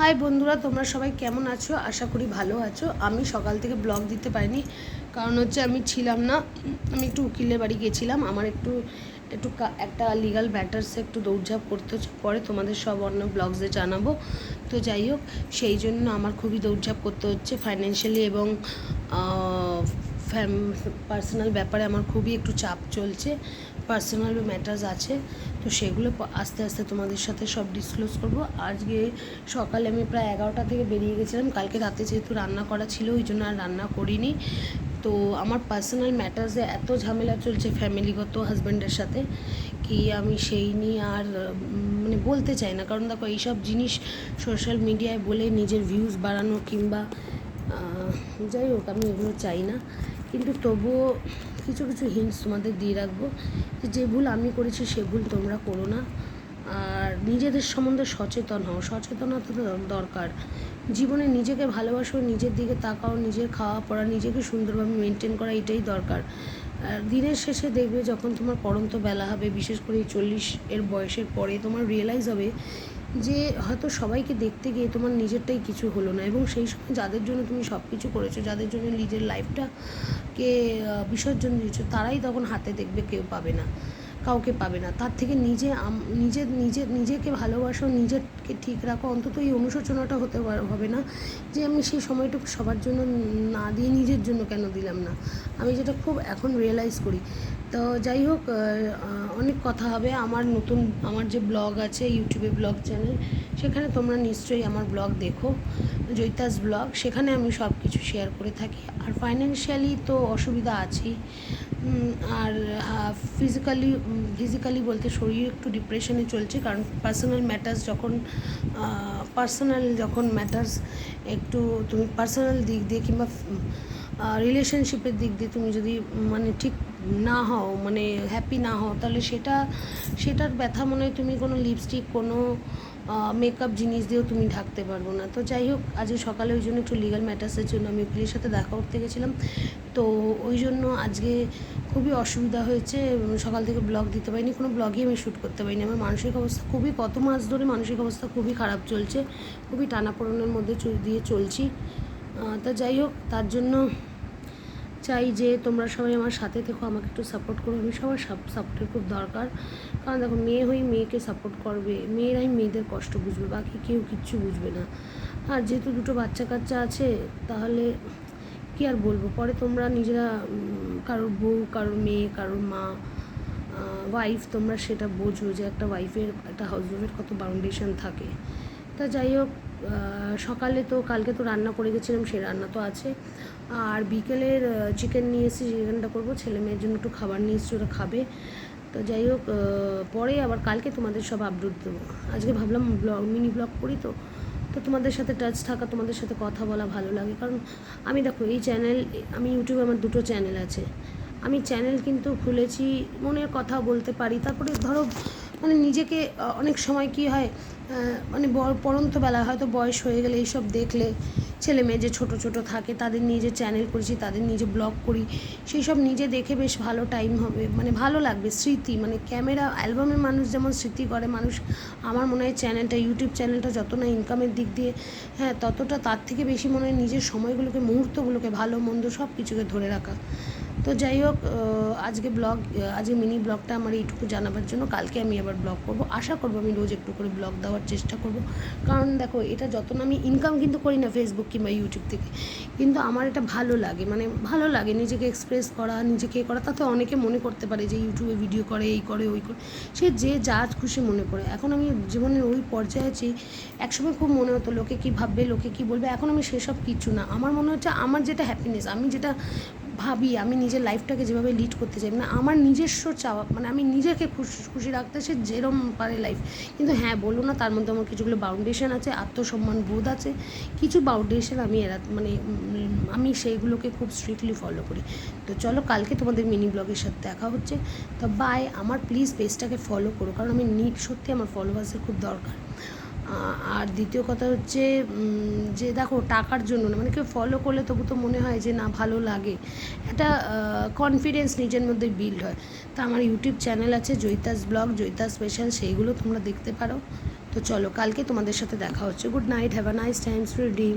High বন্ধুরা, তোমরা সবাই কেমন আছো? আশা করি ভালো আছো। আমি সকাল থেকে ব্লগ দিতে পারিনি, কারণ হচ্ছে আমি ছিলাম না। আমি একটু উকিলের বাড়ি গেছিলাম। আমার একটু একটু একটা লিগাল ম্যাটার্সে একটু দৌড়ঝাঁপ করতে পরে তোমাদের সব অন্য ব্লগসে জানাব। তো যাই হোক, সেই জন্য আমার খুবই দৌড়ঝাঁপ করতে হচ্ছে। ফাইন্যান্সিয়ালি এবং পার্সোনাল ব্যাপারে আমার খুবই একটু চাপ চলছে। পার্সোনাল ম্যাটার্স আছে। তো সেগুলো আস্তে আস্তে তোমাদের সাথে সব ডিসক্লোজ করব। আজকে সকালে আমি প্রায় এগারোটা থেকে বেরিয়ে গেছিলাম। কালকে রাতে যেহেতু রান্না করা ছিল, ওই জন্য আর রান্না করিনি। তো আমার পার্সোনাল ম্যাটার্সে এত ঝামেলা চলছে ফ্যামিলিগত হাজব্যান্ডের সাথে, কি আমি সেই নিয়ে আর মানে বলতে চাই না। কারণ দেখো, এইসব জিনিস সোশ্যাল মিডিয়ায় বলে নিজের ভিউজ বাড়ানো কিংবা যাই হোক, আমি এগুলো চাই না। কিন্তু তবুও কিছু কিছু হিন্টস তোমাদের দিয়ে রাখব যে ভুল আমি করেছি সে ভুল তোমরা করো না। আর নিজেদের সম্বন্ধে সচেতন হও। সচেতনতা দরকার। জীবনে নিজেকে ভালোবাসো, নিজের দিকে তাকাও, নিজের খাওয়া পড়া, নিজেকে সুন্দরভাবে মেনটেন করা এটাই দরকার। আর দিনের শেষে দেখবে যখন তোমার পড়ন্ত বেলা হবে, বিশেষ করে এই চল্লিশ এর বয়সের পরে তোমার রিয়েলাইজ হবে যে হয়তো সবাইকে দেখতে গিয়ে তোমার নিজেরটাই কিছু হলো না এবং সেই সময় যাদের জন্য তুমি সব কিছু করেছ, যাদের জন্য নিজের লাইফটাকে বিসর্জন দিয়েছ, তারাই তখন হাতে দেখবে কেউ পাবে না। কাউকে পাবে না। তার থেকে নিজে নিজের নিজের নিজেকে ভালোবাসো, নিজেকে ঠিক রাখো। অন্তত এই অনুশোচনাটা হতে হবে না যে আমি সেই সময়টুকু সবার জন্য না দিয়ে নিজের জন্য কেন দিলাম না। আমি যেটা খুব এখন রিয়েলাইজ করি। তো যাই হোক অনেক কথা হবে। আমার নতুন, আমার যে ব্লগ আছে ইউটিউবে ব্লগ চ্যানেল সেখানে তোমরা নিশ্চয়ই আমার ব্লগ দেখো জৈতাস ব্লগ সেখানে আমি সব কিছু শেয়ার করে থাকি। আর ফাইন্যান্সিয়ালি তো অসুবিধা আছেই। আর ফিজিক্যালি ফিজিক্যালি বলতে শরীর একটু ডিপ্রেশনে চলছে, কারণ পার্সোনাল ম্যাটার্স যখন পার্সোনাল যখন ম্যাটার্স একটু তুমি পার্সোনাল দিক দিয়ে কিংবা রিলেশনশিপের দিক দিয়ে তুমি যদি মানে ঠিক না হও মানে হ্যাপি না হও, তাহলে সেটা, সেটার ব্যথা মনে হয় তুমি কোনো লিপস্টিক কোনো মেকআপ জিনিস দিয়েও তুমি ঢাকতে পারব না। তো যাই হোক, আজকে সকালে ওই জন্য একটু লিগাল ম্যাটার্সের জন্য আমি উকিলের সাথে দেখা করতে গেছিলাম। তো ওই জন্য আজকে খুবই অসুবিধা হয়েছে সকাল থেকে ব্লগ দিতে পারিনি, কোনো ব্লগই আমি শ্যুট করতে পারিনি। আমার মানসিক অবস্থা খুবই, কত মাস ধরে মানসিক অবস্থা খুবই খারাপ চলছে, খুবই টানাপোড়েনের মধ্যে দিয়ে চলছি। তা যাই হোক, তার জন্য চাই যে তোমরা সবাই আমার সাথে থেকো, আমাকে একটু সাপোর্ট করো। আমি সবার সাপোর্টের খুব দরকার। কারণ দেখো, মেয়ে হয়ে মেয়েকে সাপোর্ট করবে। মেয়েরাই মেয়েদের কষ্ট বুঝবে, বাকি কেউ কিচ্ছু বুঝবে না। আর যেহেতু দুটো বাচ্চা কাচ্চা আছে, তাহলে কি আর বলব? পরে তোমরা নিজেরা কারোর বউ, কারোর মেয়ে, কারোর মা ওয়াইফ তোমরা সেটা বোঝো যে একটা ওয়াইফের একটা হাজব্যান্ডের কত বাউন্ডেশন থাকে। তা যাই হোক সকালে তো কালকে তো রান্না করে গেছিলাম সেই রান্না তো আছে। আর বিকেলের চিকেন নিয়ে এসেছি চিকেনটা করব, ছেলে মেয়ের জন্য একটু খাবার নিয়ে এসেছি, ওরা খাবে। তো যাই হোক পরে আবার কালকে তোমাদের সব আপডেট দেবো। আজকে ভাবলাম ব্লগ মিনি ব্লগ করি তো। তো তোমাদের সাথে টাচ থাকা, তোমাদের সাথে কথা বলা ভালো লাগে। কারণ আমি দেখো, এই চ্যানেল আমি ইউটিউবে আমার দুটো চ্যানেল আছে। আমি চ্যানেল কিন্তু খুলেছি, মনের কথা বলতে পারি। তারপরে ধরো মানে নিজেকে অনেক সময় কি হয় মানে বড় পড়ন্ত বেলা হয়তো বয়স হয়ে গেলে এইসব দেখলে ছেলে মেয়ে যে ছোটো ছোটো থাকে তাদের নিয়ে যে চ্যানেল করেছি, তাদের নিয়ে যে ব্লগ করি সেই সব নিজে দেখে বেশ ভালো টাইম হবে। মানে ভালো লাগবে, স্মৃতি মানে ক্যামেরা অ্যালবামে মানুষ যেমন স্মৃতি করে, মানুষ আমার মনে হয় চ্যানেলটা ইউটিউব চ্যানেলটা যত না ইনকামের দিক দিয়ে হ্যাঁ ততটা তার থেকে বেশি মনে হয় নিজের সময়গুলোকে, মুহূর্তগুলোকে, ভালো, মন্দ সব কিছুকে ধরে রাখা। তো যাই হোক আজকে ব্লগ আজকে মিনি ব্লগটা আমার এইটুকু জানাবার জন্য কালকে আমি আবার ব্লগ করব। আশা করব আমি রোজ একটু করে ব্লগ দেওয়ার চেষ্টা করব। কারণ দেখো, এটা যত না আমি ইনকাম কিন্তু করি না ফেসবুক কিংবা ইউটিউব থেকে, কিন্তু আমার এটা ভালো লাগে মানে ভালো লাগে নিজেকে এক্সপ্রেস করা, নিজেকে করা। তাতে অনেকে মনে করতে পারে যে ইউটিউবে ভিডিও করে, এই করে, ওই করে। সে যে যা খুশি মনে করে। এখন আমি জীবনের ওই পর্যায়ে আছি, একসময় খুব মনে হতো লোকে কী ভাববে, লোকে কী বলবে। এখন আমি সেসব কিছু না। আমার মনে হচ্ছে আমার যেটা হ্যাপিনেস আমি যেটা ভাবি, আমি নিজের লাইফটাকে যেভাবে লিড করতে চাই মানে আমার নিজস্ব চাওয়া মানে আমি নিজেকে খুশি খুশি রাখতে সে যেরম পারে লাইফ কিন্তু হ্যাঁ বলব না, তার মধ্যে আমার কিছুগুলো বাউন্ডেশন আছে, আত্মসম্মান বোধ আছে। কিছু বাউন্ডেশন আমি এরা মানে আমি সেইগুলোকে খুব স্ট্রিক্টলি ফলো করি। তো চলো, কালকে তোমাদের মিনি ব্লগের সাথে দেখা হচ্ছে। তো বাই আমার প্লিজ পেজটাকে ফলো করো, কারণ আমি নিট সত্যি আমার ফলোয়ার্সের খুব দরকার। আর দ্বিতীয় কথা হচ্ছে যে দেখো টাকার জন্য না মানে কেউ ফলো করলে তবু তো মনে হয় যে না, ভালো লাগে। একটা কনফিডেন্স নিজের মধ্যে বিল্ড হয়। তা আমার ইউটিউব চ্যানেল আছে জৈতাস ব্লগ জৈতাস স্পেশাল সেইগুলো তোমরা দেখতে পারো। তো চলো, কালকে তোমাদের সাথে দেখা হচ্ছে। Good night have a nice times redeem